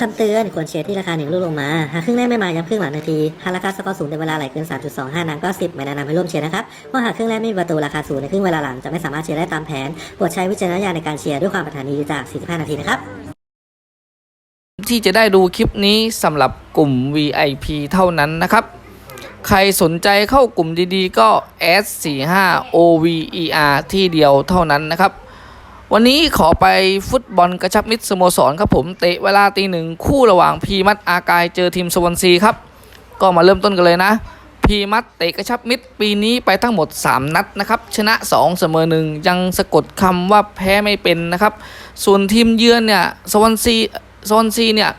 คำเตือนควรเชียร์ที่ราคาหนึ่งลูกลงมา หากครึ่งแรกไม่มาย้ำครึ่งหลังนาที หากราคาสกอร์สูงในเวลาไหลเกิน 3.25 นั้นก็ 10 ไม่แนะนำให้ร่วมเชียร์นะครับเพราะหากครึ่งแรกไม่มีประตูราคาสูงในครึ่งเวลาหลังจะไม่สามารถเชียร์ได้ตามแผนโปรดใช้วิจารณญาณในการเชียร์ด้วยความปรารถนาดีจาก 45 นาทีนะครับที่จะได้ดูคลิปนี้สำหรับกลุ่ม VIP เท่านั้นนะครับ ใครสนใจเข้ากลุ่มดีๆ ก็ S45 OVER ที่เดียวเท่านั้นนะครับ วันนี้ขอไปฟุตบอลกระชับมิตรสโมสรครับผมเตะเวลาตีหนึ่งคู่ระหว่างพีมัดอากายเจอทีมสวอนซีครับ ก็มาเริ่มต้นกันเลยนะ พีมัดเตะกระชับมิตรปีนี้ไปทั้งหมด 3 นัดนะครับ ชนะ 2 เสมอหนึ่งยังสะกดคำว่าแพ้ไม่เป็นนะครับ ส่วนทีมเยือนเนี่ยสวอนซีสวอนซีเนี่ย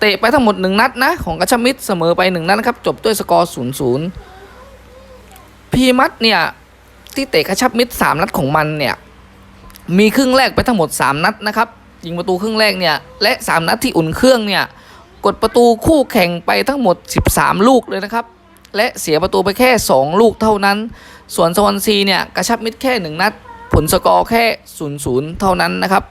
เตะไปทั้งหมด 1 นัดนะของกระชับมิตรเสมอไป 1 นัดนะครับจบด้วยสกอร์0 0พีมัดเนี่ยที่เตะกระชับมิตร3นัดของมันเนี่ย มีครึ่งแรกไปทั้งหมด 3 นัดนะครับ ยิงประตูครึ่งแรกเนี่ยและ 3 นัดที่อุ่นเครื่องเนี่ยกดประตูคู่แข่งไปทั้งหมด 13 ลูกเลยนะครับ และเสียประตูไปแค่ 2 ลูกเท่านั้น ส่วนสวอนซีเนี่ยกระชับมิตรแค่ 1 นัด ผลสกอร์แค่0 0เท่านั้นนะครับ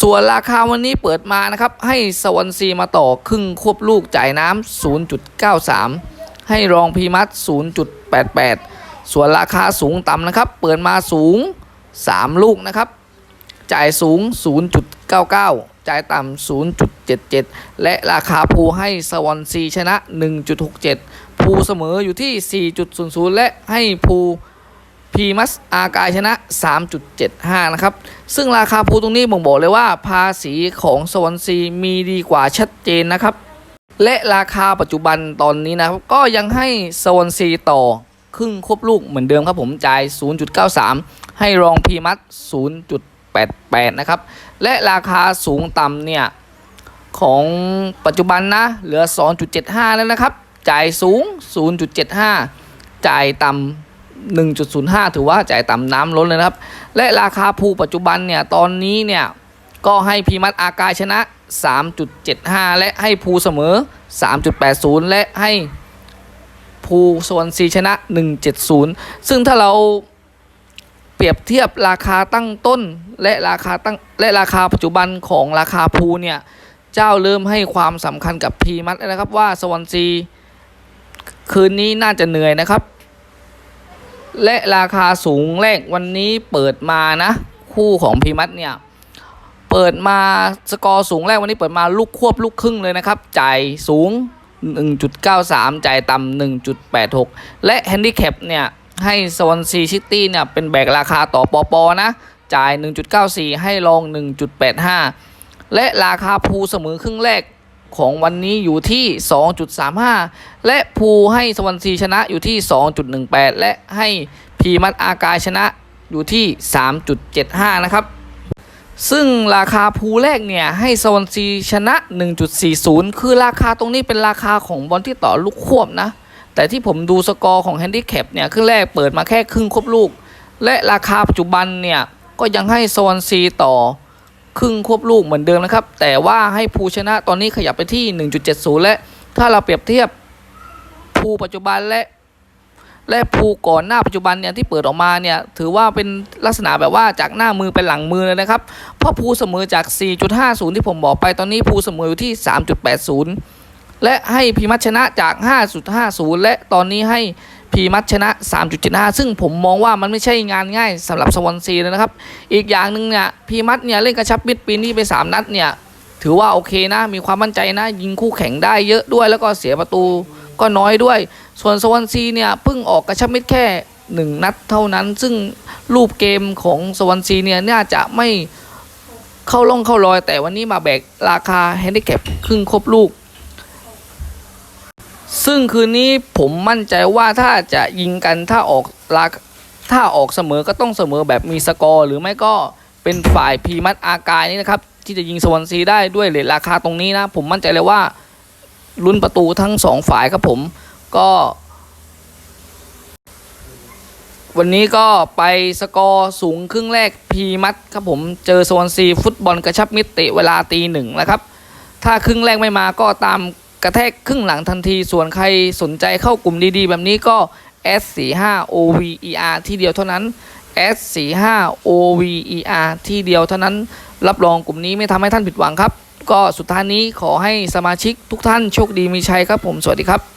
ส่วนราคาวันนี้เปิดมานะครับ ให้สวอนซีมาต่อครึ่งควบลูกจ่ายน้ำ0.93 ให้รองพีมัด0.88 ส่วนราคาสูงต่ำนะครับ เปิดมาสูง 3 ลูกนะครับ จ่ายสูง 0.99 จ่ายต่ำ 0.77 และราคาภูให้สวอนซีชนะ 1.67 ภูเสมออยู่ที่ 4.00 และให้ภูพีมัสอากายชนะ 3.75 นะครับ ซึ่งราคาภูตรงนี้บ่งบอกเลยว่า ภาษีของสวอนซีมีดีกว่าชัดเจนนะครับ และราคาปัจจุบันตอนนี้นะครับ ก็ยังให้สวอนซีต่อครึ่งควบลูกเหมือนเดิมครับผมจ่าย 0.93 ให้รองพีมัส0.88 นะครับ และราคาสูงต่ำเนี่ย ของปัจจุบันนะ เหลือ 2.75 แล้วนะครับ จ่ายสูง 0.75 จ่ายต่ำ1.05 ถือว่าจ่ายต่ำน้ำล้นเลยนะครับ และราคาภูปัจจุบันเนี่ย ตอนนี้เนี่ย ก็ให้พีมัดอากายชนะ 3.75 และให้ภูเสมอ 3.80 และให้ภูสวนซีชนะ 1.70 ซึ่งถ้าเรา เปรียบเทียบราคาตั้งต้นและราคาตั้งและราคาปัจจุบันของราคาภูเนี่ยเจ้าเริ่มให้ความสำคัญกับพีมัดแล้วนะครับว่าสวอนซีคืนนี้น่าจะเหนื่อยนะครับ และราคาสูงแรกวันนี้เปิดมานะ คู่ของพีมัดเนี่ยเปิดมาสกอร์สูงแรกวันนี้เปิดมาลูกควบลูกครึ่งเลยนะครับจ่ายสูง 1.93จ่ายต่ำ1.86 และแฮนดิแคปเนี่ย ให้สวอนซีซิตี้เนี่ยเป็นแบกราคาต่อปอปอนะจ่าย 1.94 ให้ลอง 1.85 และราคาภูเสมอครึ่งแรกของวันนี้อยู่ที่ 2.35 และภูให้สวอนซีชนะอยู่ที่ 2.18 และให้พีมัดอากายชนะอยู่ที่ 3.75 นะครับ ซึ่งราคาภูแรกเนี่ยให้สวอนซีชนะ 1.40 คือราคาตรงนี้เป็นราคาของบอลที่ต่อลูกควบนะ แต่ที่ผมดูสกอร์ของแฮนดิแคปเนี่ยครึ่งแรกเปิดมาแค่ครึ่งควบลูก และราคาปัจจุบันเนี่ย ก็ยังให้สวอนซีต่อครึ่งควบลูกเหมือนเดิมนะครับ แต่ว่าให้ภูชนะตอนนี้ขยับไปที่ 1.70 และถ้าเราเปรียบเทียบภูปัจจุบันและ และภูก่อนหน้าปัจจุบันเนี่ยที่เปิดออกมาเนี่ยถือว่าเป็นลักษณะแบบว่าจากหน้ามือเป็นหลังมือเลยนะครับ เพราะภูเสมอจาก 4.50 ที่ผมบอกไปตอนนี้ภูเสมออยู่ที่ 3.80 และให้พีมัชชนะจาก 5.50 และตอนนี้ให้พีมัชชนะ 3.75 ซึ่งผมมองว่ามันไม่ใช่งานง่ายสำหรับสวอนซีเลยนะครับ อีกอย่างหนึ่งเนี่ยพีมัชเนี่ยเล่นกระชับมิดปีนี้ไป 3 นัดเนี่ย ถือว่าโอเคนะ มีความมั่นใจนะ ยิงคู่แข่งได้เยอะด้วยแล้วก็เสียประตูก็น้อยด้วย ส่วนสวอนซีเนี่ยเพิ่งออกกระชับมิดแค่ 1 นัดเท่านั้น ซึ่งรูปเกมของสวอนซีเนี่ยน่าจะไม่เข้าล่องเข้ารอย แต่วันนี้มาแบกราคาแฮนดิแคปครึ่งครบลูก ซึ่งคืนนี้ผมมั่นใจว่าถ้าจะยิงกันถ้าออกราถ้าออกเสมอก็ต้องเสมอแบบมีสกอร์หรือไม่ก็เป็นฝ่ายพีมัดอากายนี่นะครับ ที่จะยิงสวอนซีได้ด้วยเลทราคาตรงนี้นะ ผมมั่นใจเลยว่าลุ้นประตูทั้งสองฝ่ายครับผมก็ วันนี้ก็ไปสกอร์สูงครึ่งแรกพีมัดครับผมเจอสวอนซี ฟุตบอลกระชับมิตรเวลาตีหนึ่งนะครับ ถ้าครึ่งแรกไม่มาก็ตาม กระแทกครึ่งหลังทันที ส่วนใครสนใจเข้ากลุ่มดีๆ แบบนี้ก็ S45 OVER ที่เดียวเท่านั้น S45 OVER ที่เดียวเท่านั้น รับรองกลุ่มนี้ไม่ทำให้ท่านผิดหวังครับ ก็สุดท้ายนี้ขอให้สมาชิกทุกท่านโชคดีมีชัยครับผม สวัสดีครับ